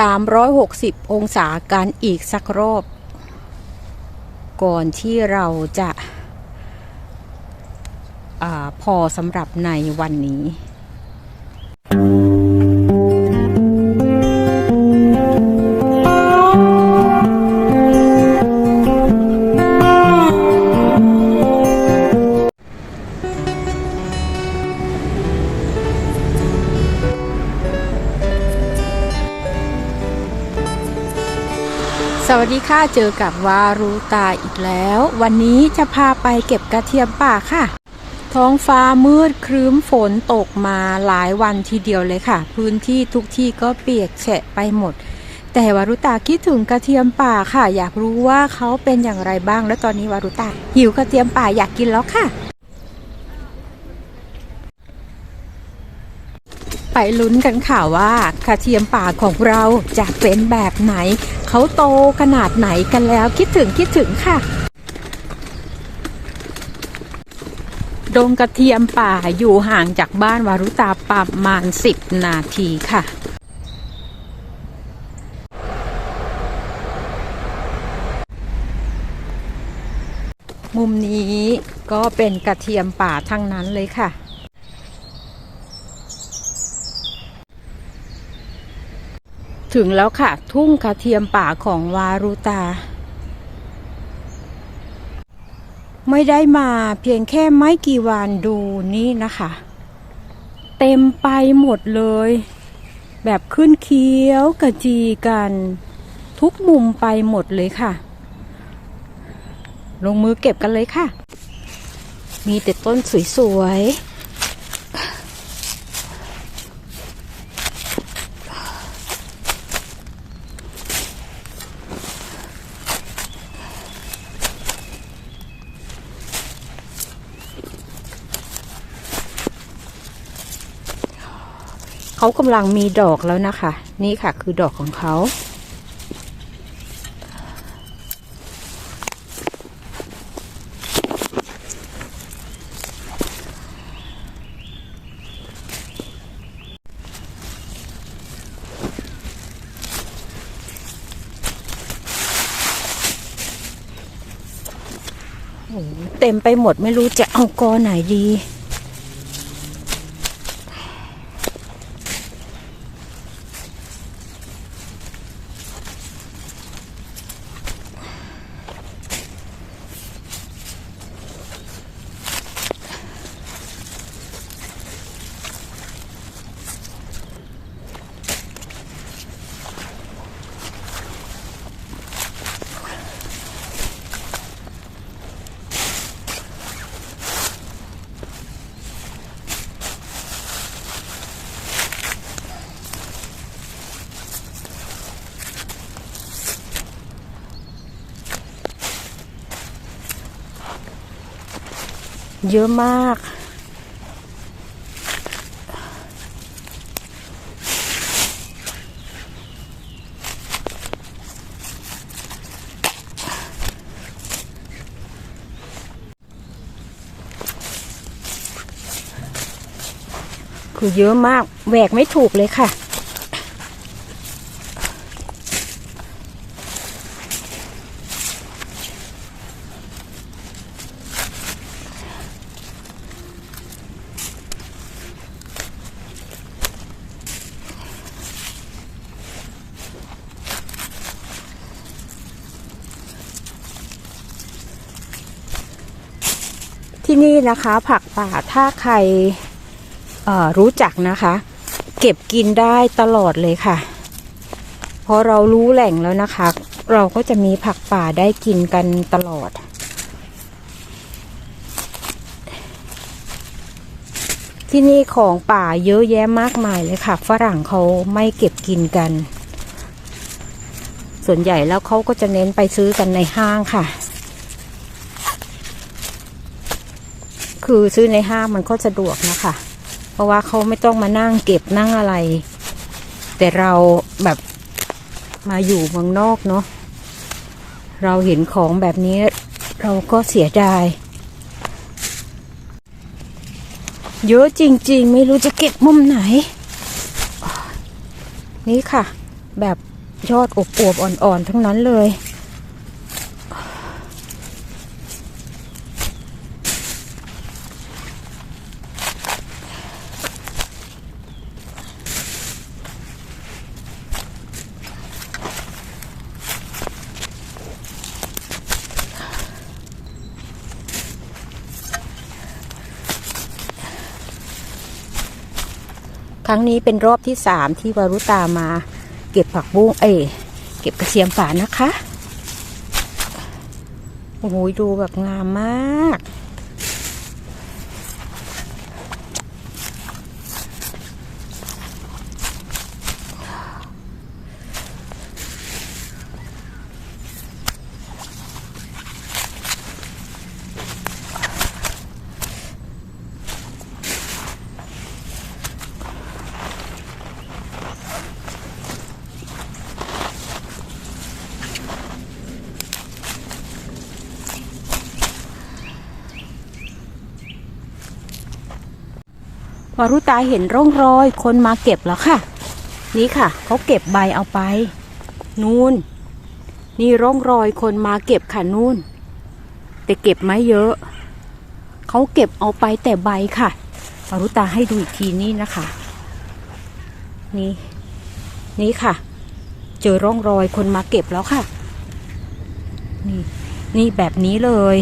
360 องศากันอีกสักรอบ ก่อนที่เราจะอาพอสำหรับในวันนี้ ดีค่ะ เจอกับวารูตาอีกแล้ว วันนี้จะพาไปเก็บกระเทียมป่าค่ะ ท้องฟ้ามืดครึ้มฝนตกมาหลายวันทีเดียวเลยค่ะ พื้นที่ทุกที่ก็เปียกแฉะไปหมด แต่วารุตาคิดถึงกระเทียมป่าค่ะ อยากรู้ว่าเขาเป็นอย่างไรบ้าง และตอนนี้วารุตาหิวกระเทียมป่าอยากกินแล้วค่ะ ไปลุ้นกันค่ะว่ากระเทียมป่าของเราจะเป็นแบบไหน เขาโตขนาดไหนกันแล้วคิดถึงคิดถึงค่ะดงกระเทียมป่าอยู่ห่างจากบ้านวารุตาประมาณ 10 นาทีค่ะ มุมนี้ก็เป็นกระเทียมป่าทั้งนั้นเลยค่ะ ถึงแล้วค่ะ ทุ่งกระเทียมป่าของวารุตา ไม่ได้มาเพียงแค่ไม่กี่วันดูนี่นะคะ เต็มไปหมดเลย แบบขึ้นเคี้ยวกระจีกัน ทุกมุมไปหมดเลยค่ะ ลงมือเก็บกันเลยค่ะ มีแต่ต้นสวยๆ เขากำลังมีดอกแล้วนะคะ นี่ค่ะคือดอกของเขา เต็มไปหมดไม่รู้จะเอากอไหนดี เยอะมาก คือเยอะมากแหวกไม่ถูกเลยค่ะ ที่ นี่นะคะผักป่าถ้าใครรู้จักนะคะ เก็บกินได้ตลอดเลยค่ะ เพราะเรารู้แหล่งแล้วนะคะ เราก็จะมีผักป่าได้กินกันตลอด ที่นี่ของป่าเยอะแยะมากมายเลยค่ะ ฝรั่งเขาไม่เก็บกินกัน ส่วนใหญ่แล้วเขาก็จะเน้นไปซื้อกันในห้างค่ะ คือซื้อในห้างมันก็สะดวกนะคะ เพราะว่าเขาไม่ต้องมานั่งเก็บนั่งอะไร แต่เราแบบมาอยู่เมืองนอกเนาะเราเห็นของแบบนี้เราก็เสียดายเยอะจริง ๆ ไม่รู้จะเก็บมุมไหน นี่ค่ะ แบบยอดอบอวบๆอ่อนๆ ทั้งนั้นเลย ครั้งนี้เป็นรอบที่สามที่วารุตามา เก็บผักบุ้งเอ้เก็บกระเทียมป่านะคะ โอ้โหดูแบบงามมาก วารุตาเห็นร่องรอย คนมาเก็บแล้วค่ะ นี่ค่ะ เขาเก็บใบเอาไป นู่นนี่ร่องรอยคนมาเก็บค่ะนู่น แต่เก็บไม่เยอะ เขาเก็บเอาไปแต่ใบค่ะวารุตาให้ดูอีกทีนี่นะคะ นี่ นี่ค่ะ เจอร่องรอยคนมาเก็บแล้วค่ะ นี่ นี่แบบนี้เลย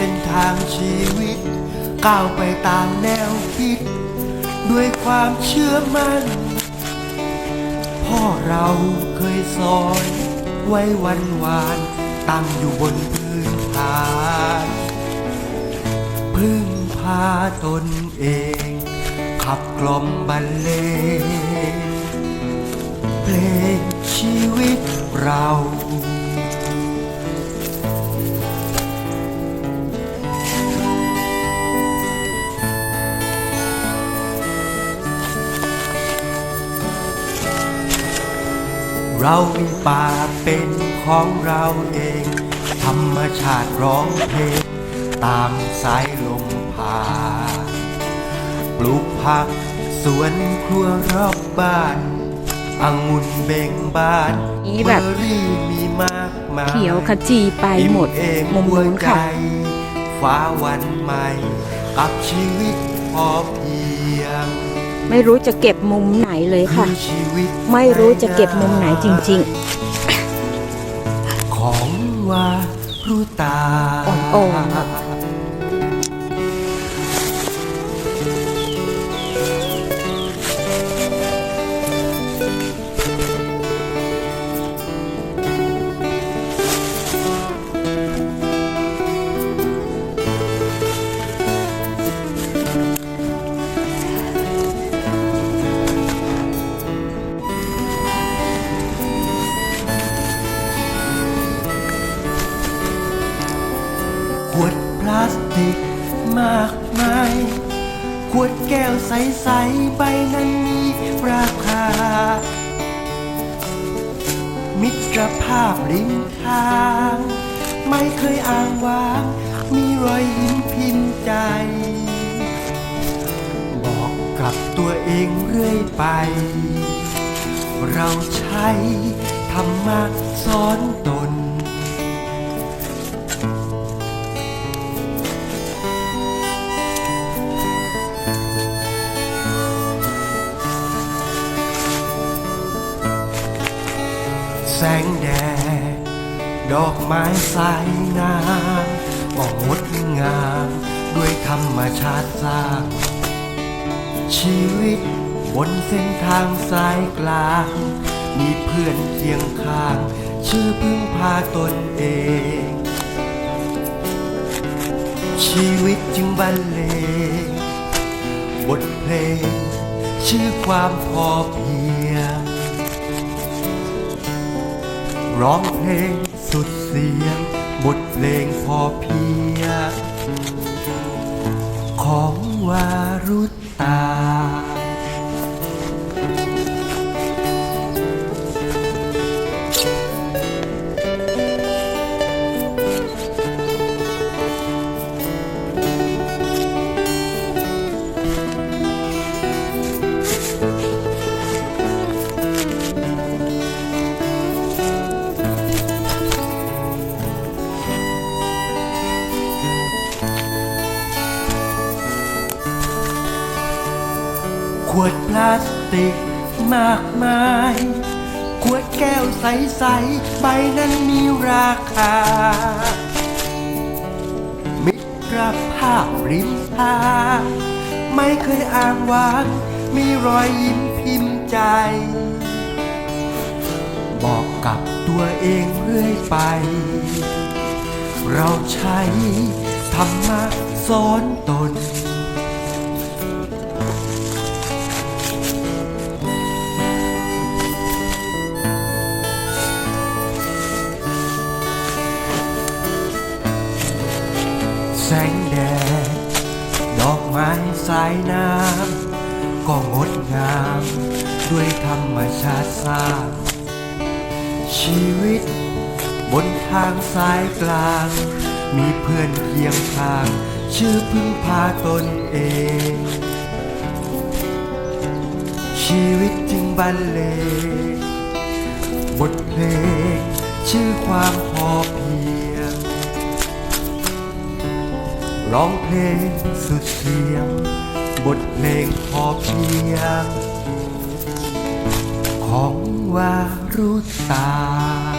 ส้นทางชีวิต ก้าวไปตามแนวคิด ด้วยความเชื่อมัน่น พ่อเราเคยสอนไว้วันวานตั้งอยู่บนพื้นฐานพึ่งพาตนเอง ขับกล่อมบรรเลงเพลงชีวิตเรา เรามีป่าเป็นของเราเอง ธรรมชาติร้องเพลง ตามสายลมพาปลูกผักสวนครัวรอบบ้านองุ่นเบ่งบานนี่แบบ เบอร์รี่มีมากมาย เขียวขจีไปหมด อิ่เองมุมหัวนู้นใจค่ะฟ้าวันใหม่ กับชีวิตพอเพียง ไม่รู้จะเก็บมุมไหนเลยค่ะอชีวิตไม่รู้จะเก็บมุมไหนจริงของว่ารู้ตาอ่อนๆ พลาสติกมากมาย ขวดแก้วใส ๆ ใบนั้นมีราคา มิตรภาพริมทาง ไม่เคยอ้างว้างมีรอยยิ้มพิมพ์ใจ บอกกับตัวเองเรื่อยไป เราใช้ธรรมะสอนตน แสงแดด ดอกไม้สายงามก็งดงาม ด้วยธรรมชาติสร้าง ชีวิตบนเส้นทางสายกลาง มีเพื่อนเคียงข้าง ชื่อพึ่งพาตนเอง ชีวิตจึงบรรเลงบทเพลง ชื่อความพอเพียง ร้องเพลงสุดเสียง บทเพลงพอเพียงของวารุตา ใสใบนั้นมีราคา มิตรภาพริมทาไม่เคยอ้างว้าง มีรอยยิ้มพิมพ์ใจ บอกกับตัวเองเรื่อยไป เราใช้ธรรมะสอนตน สายน้ำก็งดงาม ด้วยธรรมชาติสร้างชีวิต บนทางสายกลาง มีเพื่อนเคียงข้าง ชื่อพึ่งพาตนเอง ชีวิตจึงบรรเลงบทเพลง ชื่อความพอเพียง ร้องเพลงสุดเสียง บทเพลงพอเพียง ของวารุตา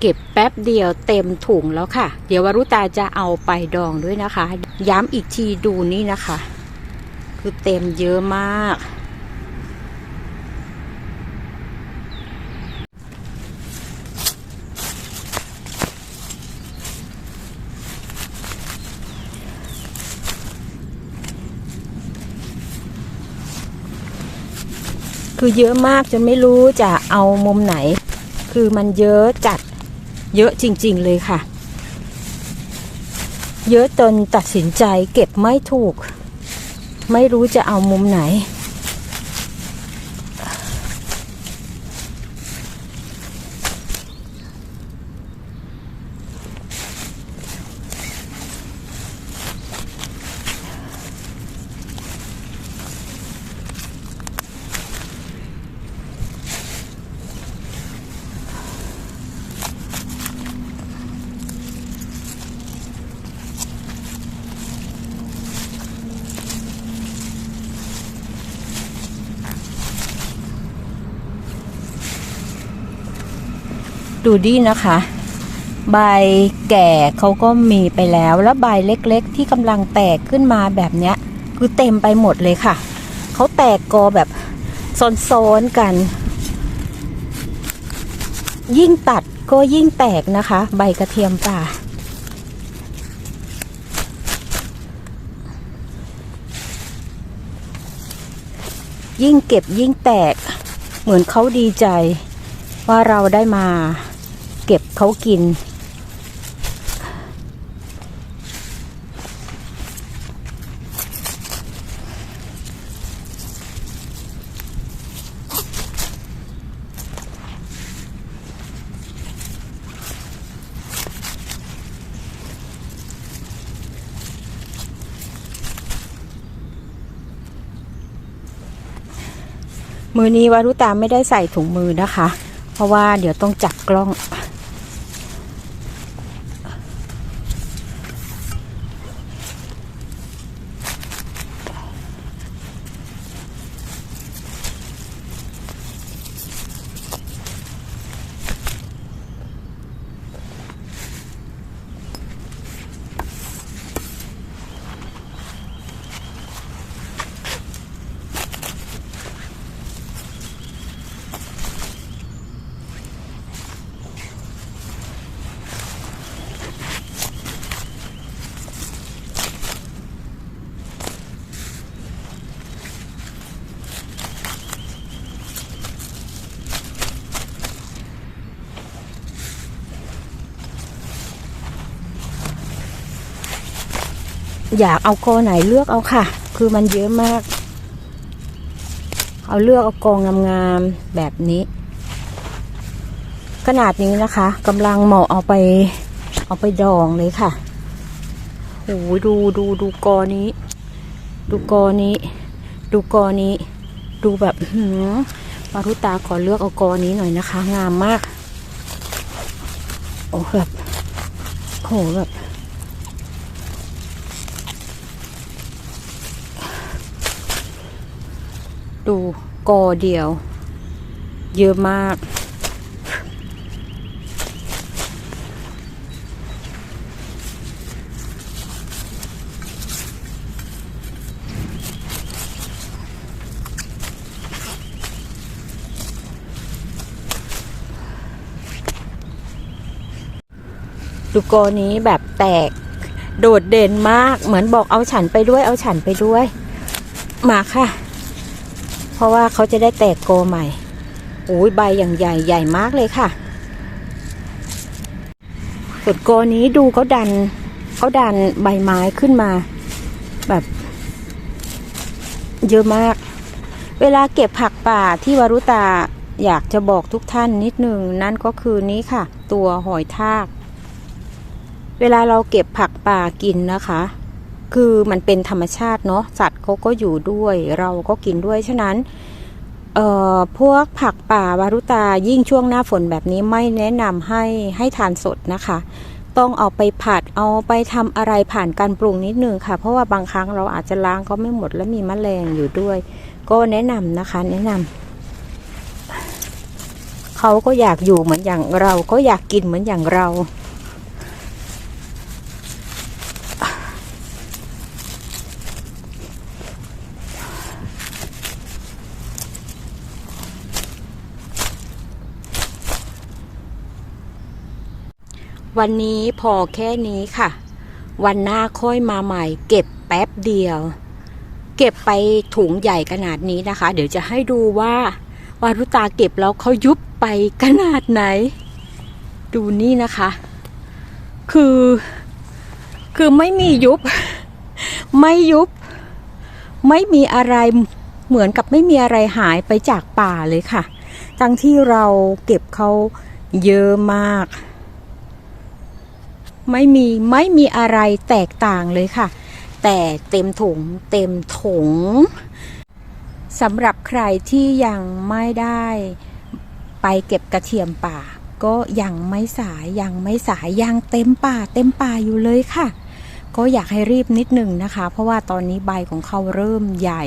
เก็บแป๊บเดียวเต็มถุงแล้วค่ะ เดี๋ยววรุตาจะเอาไปดองด้วยนะคะ ย้ำอีกทีดูนี่นะคะ คือเต็มเยอะมาก คือเยอะมากจนไม่รู้จะเอามุมไหน คือมันเยอะจัด เยอะจริง ๆ เลยค่ะ เยอะจนตัดสินใจเก็บไม่ถูก ไม่รู้จะเอามุมไหน ดูดีนะคะ ใบแก่เขาก็มีไปแล้ว แล้วใบเล็กๆ ที่กำลังแตกขึ้นมาแบบเนี้ย คือเต็มไปหมดเลยค่ะ เขาแตกกอแบบซ้อนๆกัน ยิ่งตัดก็ยิ่งแตกนะคะ ใบกระเทียมป่ายิ่งเก็บยิ่งแตก เหมือนเขาดีใจ ว่าเราได้มาเก็บเขากิน มือนี้วารุตาไม่ได้ใส่ถุงมือนะคะ เพราะว่าเดี๋ยวต้องจับกล้อง อยากเอากอไหนเลือกเอาค่ะ คือมันเยอะมาก เอาเลือกเอากองงามๆแบบนี้ ขนาดนี้นะคะกำลังเหมาะเอาไป เอาไปดองเลยค่ะโอ้ยดูดูดูกอนี้ ดูกอนี้ ดูกอนี้ ดูแบบอื้อหือปารุตาขอเลือกเอากอนี้หน่อยนะคะ งามมาก โอ้แบบโหแบบ ดู กอเดียว เยอะมากดูกอนี้แบบแตกโดดเด่นมาก เหมือนบอกเอาฉันไปด้วย เอาฉันไปด้วย มาค่ะ เพราะว่าเขาจะได้แตกโกใหม่โอ้ยใบอย่างใหญ่ใหญ่มากเลยค่ะส่วนโกนี้ดูเขาดันเขาดันใบไม้ขึ้นมา แบบ เยอะมาก เวลาเก็บผักป่าที่วารุตาอยากจะบอกทุกท่านนิดนึงนั่นก็คือนี้ค่ะ ตัวหอยทาก เวลาเราเก็บผักป่ากินนะคะ คือมันเป็นธรรมชาติเนาะสัตว์เขาก็อยู่ด้วย เราก็กินด้วยฉะนั้นเอ่อพวกผักป่าวารุตายิ่งช่วงหน้าฝนแบบนี้ไม่แนะนำให้ให้ทานสดนะคะ ต้องเอาไปผัดเอาไปทำอะไรผ่านการปรุงนิดนึงค่ะ เพราะว่าบางครั้งเราอาจจะล้างก็ไม่หมดและมีแมลงอยู่ด้วย ก็แนะนำนะคะ แนะนำเขาก็อยากอยู่เหมือนอย่างเรา ก็อยากกินเหมือนอย่างเรา วันนี้พอแค่นี้ค่ะ วันหน้าค่อยมาใหม่ เก็บแป๊บเดียว เก็บไปถุงใหญ่ขนาดนี้นะคะ เดี๋ยวจะให้ดูว่าวารุตาเก็บแล้วเขายุบไปขนาดไหน ดูนี่นะคะ คือ คือไม่มียุบ ไม่ยุบ ไม่มีอะไรเหมือนกับไม่มีอะไรหายไปจากป่าเลยค่ะ ทั้งที่เราเก็บเขาเยอะมาก ไม่มีไม่มีอะไรแตกต่างเลยค่ะ แต่เต็มถุงเต็มถุงสำหรับใครที่ยังไม่ได้ไปเก็บกระเทียมป่า ก็ยังไม่สายยังไม่สายยังเต็มป่า เต็มป่าอยู่เลยค่ะ ก็อยากให้รีบนิดหนึ่งนะคะ เพราะว่าตอนนี้ใบของเขาเริ่มใหญ่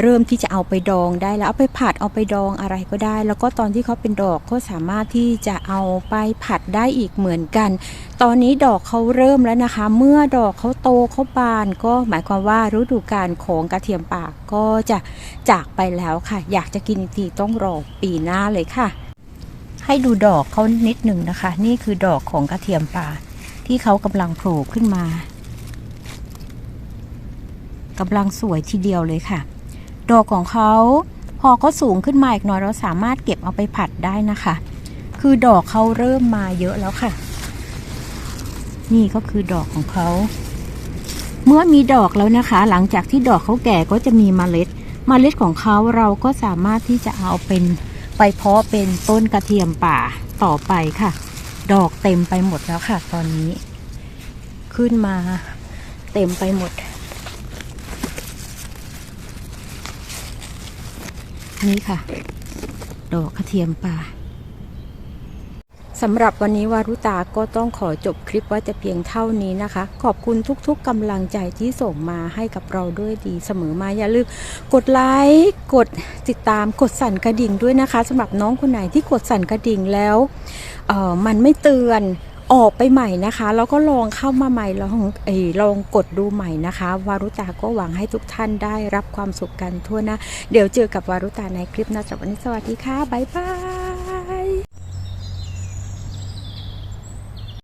เริ่มที่จะเอาไปดองได้แล้วเอาไปผัดเอาไปดองอะไรก็ได้ แล้วก็ตอนที่เขาเป็นดอกก็สามารถที่จะเอาไปผัดได้อีกเหมือนกัน ตอนนี้ดอกเขาเริ่มแล้วนะคะ เมื่อดอกเขาโตเขาบาน ก็หมายความว่าฤดูกาลของกระเทียมป่าก็จะจากไปแล้วค่ะ อยากจะกินทีต้องรอปีหน้าเลยค่ะ ให้ดูดอกเขานิดหนึ่งนะคะ นี่คือดอกของกระเทียมป่าที่เขากำลังโผล่ขึ้นมากำลังสวยทีเดียวเลยค่ะ ดอกของเขาพอเขาสูงขึ้นมาอีกหน่อยเราสามารถเก็บเอาไปผัดได้นะคะ คือดอกเขาเริ่มมาเยอะแล้วค่ะ นี่ก็คือดอกของเขา เมื่อมีดอกแล้วนะคะ หลังจากที่ดอกเขาแก่ก็จะมีมเมล็ดเมล็ดของเขาเราก็สามารถที่จะเอาเป็นไปเพาะเป็นต้นกระเทียมป่าต่อไปค่ะ ดอกเต็มไปหมดแล้วค่ะ ตอนนี้ ขึ้นมาเต็มไปหมด นี่ค่ะ ดอกกระเทียมป่าสำหรับวันนี้วารุตาก็ต้องขอจบคลิปไว่าจะเพียงเท่านี้นะคะ ขอบคุณทุกๆกำลังใจที่ส่งมาให้กับเราด้วยดีเสมอมาอย่าลืมกดไลค์กดติดตามกดสั่นกระดิ่งด้วยนะคะสำหรับน้องคนไหนที่กดสั่นกระดิ่งแล้วออมันไม่เตือน ออกไปใหม่นะคะ แล้วก็ลองเข้ามาใหม่ลองเออลองกดดูใหม่นะคะ วารุตาก็หวังให้ทุกท่านได้รับความสุขกันทั่วหน้าเดี๋ยวเจอกับวารุตาในคลิปหน้าสำหรับวันนี้สวัสดีค่ะ บ๊ายบาย